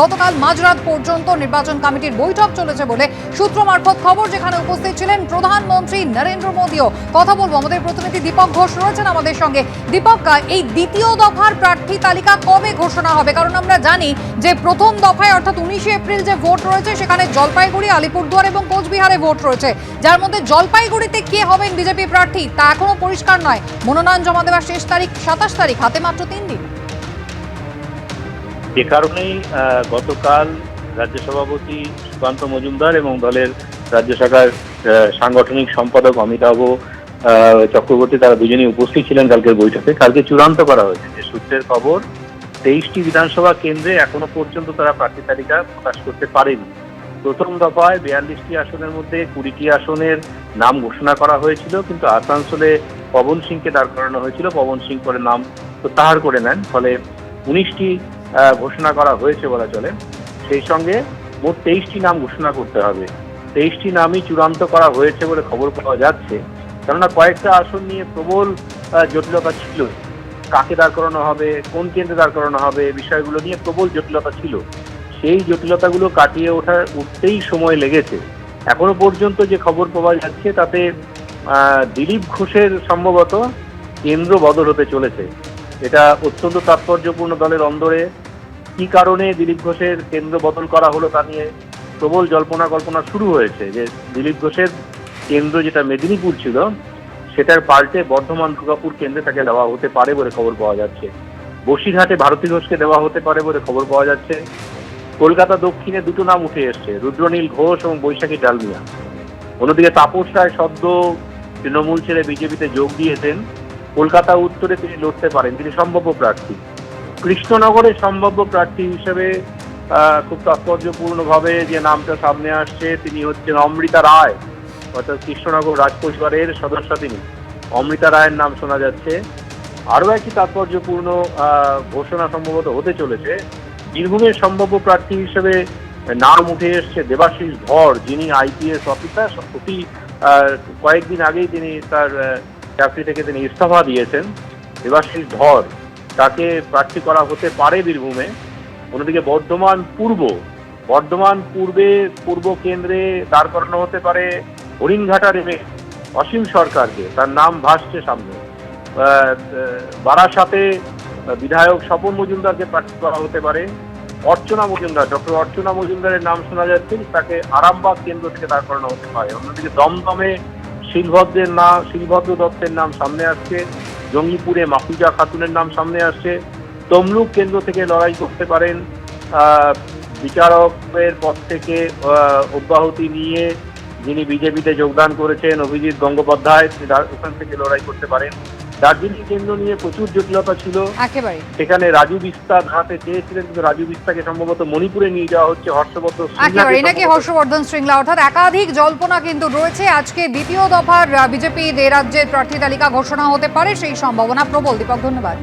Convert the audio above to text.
গতকাল মাঝরাত পর্যন্ত নির্বাচন কমিটির বৈঠক চলেছে বলে সূত্র মারফত খবর যেখানে উপস্থিত ছিলেন প্রধানমন্ত্রী নরেন্দ্র মোদীও। কথা বলব আমাদের প্রতিনিধি দীপক ঘোষ রয়েছেন আমাদের সঙ্গে। দীপক এই দ্বিতীয় দফার প্রার্থী তালিকা কবে ঘোষণা হবে? কারণ আমরা জানি যে প্রথম দফায়, অর্থাৎ উনিশে এপ্রিল যে ভোট রয়েছে, সেখানে জলপাইগুড়ি, আলিপুরদুয়ার এবং কোচবিহারে ভোট রয়েছে। যার মধ্যে জলপাইগুড়িতে কে হবেন বিজেপি প্রার্থী তা এখনও পরিষ্কার নয়। মনোনয়ন জমা দেওয়ার শেষ তারিখ সাতাশ তারিখ, হাতে মাত্র তিন দিন। যে কারণেই গতকাল রাজ্য সভাপতি সুকান্ত মজুমদার এবং দলের রাজ্য শাখার সাংগঠনিক সম্পাদক অমিতাভ চক্রবর্তী তারা দুজনেই উপস্থিত ছিলেন কালকের বৈঠকে। কালকে চূড়ান্ত করা হয়েছে যে সূত্রের খবর, তেইশটি বিধানসভা কেন্দ্রে এখনও পর্যন্ত তারা প্রার্থী তালিকা প্রকাশ করতে পারেনি। প্রথম দফায় বিয়াল্লিশটি আসনের মধ্যে কুড়িটি আসনের নাম ঘোষণা করা হয়েছিল, কিন্তু আসানসোলে পবন সিংকে দাঁড় করানো হয়েছিল। পবন সিং করে নাম প্রত্যাহার করে নেন, ফলে উনিশটি ঘোষণা করা হয়েছে বলা চলে। সেই সঙ্গে মোট তেইশটি নাম ঘোষণা করতে হবে। তেইশটি নামই চূড়ান্ত করা হয়েছে বলে খবর পাওয়া যাচ্ছে। কেননা কয়েকটা আসন নিয়ে প্রবল জটিলতা ছিল। কাকে দাঁড় করানো হবে, কোন কেন্দ্রে দাঁড় করানো হবে বিষয়গুলো নিয়ে প্রবল জটিলতা ছিল। সেই জটিলতাগুলো কাটিয়ে ওঠার উঠতেই সময় লেগেছে। এখনও পর্যন্ত যে খবর পাওয়া যাচ্ছে, তাতে দিলীপ ঘোষের সম্ভবত কেন্দ্র বদল হতে চলেছে। এটা অত্যন্ত তাৎপর্যপূর্ণ দলের অন্দরে কি কারণে দিলীপ ঘোষের কেন্দ্র বদল করা হলো তা নিয়ে প্রবল জল্পনা কল্পনা শুরু হয়েছে যে দিলীপ ঘোষের কেন্দ্র যেটা মেদিনীপুর ছিল, সেটার পাল্টে বর্ধমান দুর্গাপুর কেন্দ্রে তাকে দেওয়া হতে পারে বলে খবর পাওয়া যাচ্ছে। বসিরহাটে ভারতী ঘোষকে দেওয়া হতে পারে বলে খবর পাওয়া যাচ্ছে। কলকাতা দক্ষিণে দুটো নাম উঠে এসছে, রুদ্রনীল ঘোষ এবং বৈশাখী ডালমিয়া। অন্যদিকে তাপস রায় সদ্য তৃণমূল ছেড়ে বিজেপিতে যোগ দিয়েছেন। কলকাতা উত্তরে তিনি লড়তে পারেন, তিনি সম্ভাব্য প্রার্থী। কৃষ্ণনগরের সম্ভাব্য প্রার্থী হিসেবে খুব তাৎপর্যপূর্ণভাবে যে নামটা সামনে আসছে, তিনি হচ্ছেন অমৃতা রায়। অর্থাৎ কৃষ্ণনগর রাজপরিবারের সদস্য তিনি। অমৃতা রায়ের নাম শোনা যাচ্ছে। আরও একটি তাৎপর্যপূর্ণ ঘোষণা সম্ভবত হতে চলেছে। বীরভূমের সম্ভাব্য প্রার্থী হিসেবে নাম উঠে এসছে দেবাশিস ধর, যিনি আইপিএস অফিসার। অতি কয়েকদিন আগেই তিনি তার চাকরি থেকে তিনি ইস্তফা দিয়েছেন। দেবাশিস ধর, তাকে প্রার্থী করা হতে পারে বীরভূমে। অন্যদিকে বর্ধমান পূর্ব, বর্ধমান পূর্বে পূর্ব কেন্দ্রে দাঁড় করানো হতে পারে হরিণঘাটার এমএ অসীম সরকারকে। তার নাম ভাসছে সামনে। বারাসাতে বিধায়ক স্বপন মজুমদারকে প্রার্থী করা হতে পারে। অর্চনা মজুমদার, ডক্টর অর্চনা মজুমদারের নাম শোনা যাচ্ছে, তাকে আরামবাগ কেন্দ্র থেকে দাঁড় করানো হতে পারে। অন্যদিকে দমদমে শিলভদ্রের নাম, শিলভদ্র দত্তের নাম সামনে আসছে। জঙ্গিপুরে মাফুজা খাতুনের নাম সামনে আসছে। তমলুক কেন্দ্র থেকে লড়াই করতে পারেন বিচারকের পদ থেকে অব্যাহতি নিয়ে যিনি বিজেপিতে যোগদান করেছেন অভিজিৎ গঙ্গোপাধ্যায় ওখান থেকে লড়াই করতে পারেন। দার্জিলিং কেন্দ্র নিয়ে প্রচুর জটিলতা ছিল। একেবারে। সেখানে রাজু বিস্তার হাতে চেয়েছিলেন কিন্তু রাজু বিস্তাকে সম্ভবত মণিপুরে নিয়ে যাওয়া হচ্ছে হর্ষবর্ধন একেবারে শৃঙ্গাকে এনাকে হর্ষবর্ধন শৃঙ্গলা অর্থাৎ একাধিক জল্পনা কিন্তু রয়েছে। আজকে দ্বিতীয় দফার বিজেপি রাজ্যের প্রার্থী তালিকা ঘোষণা হতে পারে সেই সম্ভাবনা প্রবল। দীপক ধন্যবাদ।